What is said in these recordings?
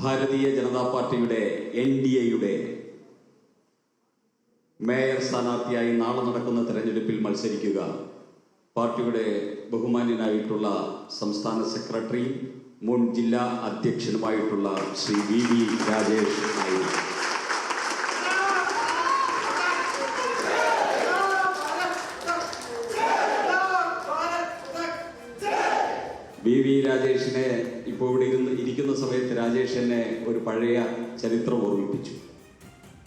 ഭാരതീയ ജനതാ പാർട്ടിയുടെ N D എയുടെ mayor സ്ഥാനാർത്ഥിയായി നാളെ നടക്കുന്ന തെരഞ്ഞെടുപ്പിൽ മത്സരിക്കുക. പാർട്ടിയുടെ ബഹുമാന്യനായിട്ടുള്ള സംസ്ഥാന സെക്രട്ടറി മുൻ ജില്ലാ അധ്യക്ഷനുമായിട്ടുള്ള ശ്രീ വി വി രാജേഷ് ആയിരുന്നു. വി വി രാജേഷിനെ ഇപ്പോൾ ഇവിടെ ഇരുന്ന് ഇരിക്കുന്ന സമയത്ത് രാജേഷ് എന്നെ ഒരു പഴയ ചരിത്രം ഓർമ്മിപ്പിച്ചു.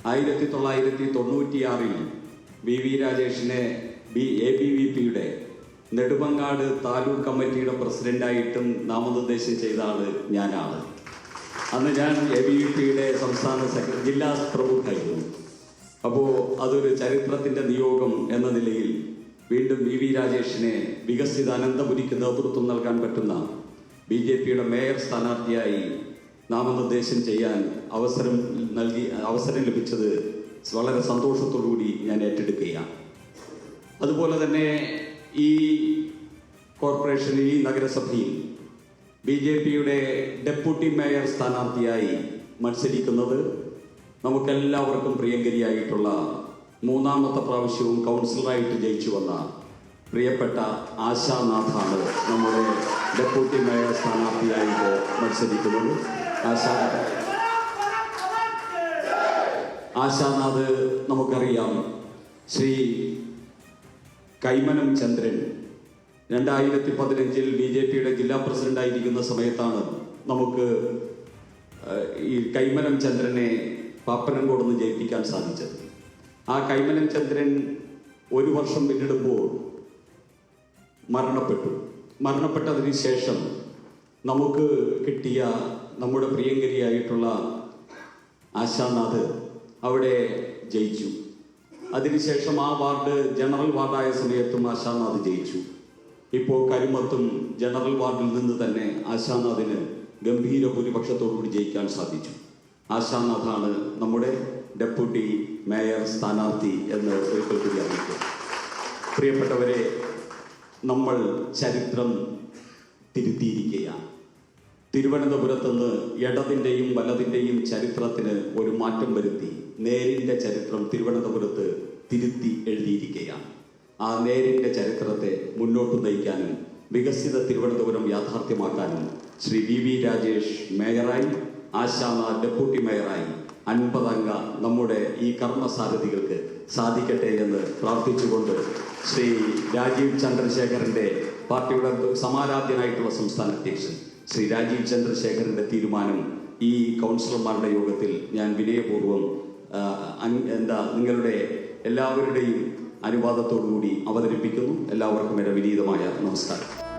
ആയിരത്തി തൊള്ളായിരത്തി തൊണ്ണൂറ്റിയാറിൽ വി വി രാജേഷിനെ ബി എ ബി വി പിയുടെ നെടുമങ്ങാട് താലൂക്ക് കമ്മിറ്റിയുടെ പ്രസിഡന്റായിട്ടും നാമനിർദ്ദേശം ചെയ്ത ആൾ ഞാനാണ്. അന്ന് ഞാൻ എ ബി വി പിയുടെ സംസ്ഥാന സെക്രട്ടറി ജില്ലാ പ്രമുഖായിരുന്നു അപ്പോൾ അതൊരു ചരിത്രത്തിന്റെ നിയോഗം എന്ന നിലയിൽ വീണ്ടും വി വി രാജേഷിനെ വികസിത അനന്തപുരിക്ക് നേതൃത്വം നൽകാൻ പറ്റുന്ന ബി ജെ പിയുടെ മേയർ സ്ഥാനാർത്ഥിയായി നാമനിർദ്ദേശം ചെയ്യാൻ അവസരം നൽകി അവസരം ലഭിച്ചത് വളരെ സന്തോഷത്തോടുകൂടി ഞാൻ ഏറ്റെടുക്കുകയാണ്. അതുപോലെ തന്നെ ഈ കോർപ്പറേഷനിൽ ഈ നഗരസഭയിൽ ബി ജെ പിയുടെ ഡെപ്യൂട്ടി മേയർ സ്ഥാനാർത്ഥിയായി മത്സരിക്കുന്നത് നമുക്കെല്ലാവർക്കും പ്രിയങ്കരിയായിട്ടുള്ള മൂന്നാമത്തെ പ്രാവശ്യവും കൗൺസിലറായിട്ട് ജയിച്ചു വന്ന പ്രിയപ്പെട്ട ആശാനാഥാണ് നമ്മുടെ ഡെപ്യൂട്ടി മേയർ സ്ഥാനാർത്ഥിയായിട്ട് മത്സരിക്കുന്നത്. ആശാ ആശാനാഥ് നമുക്കറിയാം. ശ്രീ കൈമനം ചന്ദ്രൻ രണ്ടായിരത്തി പതിനഞ്ചിൽ ബി ജെ പിയുടെ ജില്ലാ പ്രസിഡന്റായിരിക്കുന്ന സമയത്താണ് നമുക്ക് ഈ കൈമനം ചന്ദ്രനെ പാപ്പനംകോട് നിന്ന് ജയിപ്പിക്കാൻ സാധിച്ചത്. ആ കൈമലൻ ചന്ദ്രൻ ഒരു വർഷം പിന്നിടുമ്പോൾ മരണപ്പെട്ടു. മരണപ്പെട്ടതിന് ശേഷം നമുക്ക് കിട്ടിയ നമ്മുടെ പ്രിയങ്കരിയായിട്ടുള്ള ആശാനാഥ് അവിടെ ജയിച്ചു. അതിനുശേഷം ആ വാർഡ് ജനറൽ വാർഡായ സമയത്തും ആശാനാഥ് ജയിച്ചു. ഇപ്പോൾ കരിമത്തും ജനറൽ വാർഡിൽ നിന്ന് തന്നെ ആശാനാഥിന് ഗംഭീര ഭൂരിപക്ഷത്തോടുകൂടി ജയിക്കാൻ സാധിച്ചു. ആശാനാഥാണ് നമ്മുടെ ഡെപ്യൂട്ടി മേയർ സ്ഥാനാർത്ഥി എന്ന് ഒരിക്കൽ പ്രിയപ്പെട്ടവരെ നമ്മൾ ചരിത്രം തിരുത്തിയിരിക്കുകയാണ്. തിരുവനന്തപുരത്ത് നിന്ന് ഇടതിന്റെയും വലതിന്റെയും ചരിത്രത്തിന് ഒരു മാറ്റം വരുത്തി നേരിന്റെ ചരിത്രം തിരുവനന്തപുരത്ത് തിരുത്തി എഴുതിയിരിക്കുകയാണ്. ആ നേരിന്റെ ചരിത്രത്തെ മുന്നോട്ട് നയിക്കാനും വികസിത തിരുവനന്തപുരം യാഥാർത്ഥ്യമാക്കാനും ശ്രീ വി വി രാജേഷ് മേയറായി ആശാന ഡെപ്യൂട്ടി മേയറായി അൻപതംഗ നമ്മുടെ ഈ കർമ്മസാരഥികൾക്ക് സാധിക്കട്ടെ എന്ന് പ്രാർത്ഥിച്ചുകൊണ്ട് ശ്രീ രാജീവ് ചന്ദ്രശേഖരന്റെ പാർട്ടിയുടെ സമാരാധ്യനായിട്ടുള്ള സംസ്ഥാന അധ്യക്ഷൻ ശ്രീ രാജീവ് ചന്ദ്രശേഖരന്റെ തീരുമാനം ഈ കൗൺസിലർമാരുടെ യോഗത്തിൽ ഞാൻ വിനയപൂർവം എന്താ നിങ്ങളുടെ എല്ലാവരുടെയും അനുവാദത്തോടു കൂടി അവതരിപ്പിക്കുന്നു. എല്ലാവർക്കും എന്റെ വിനീതമായ നമസ്കാരം.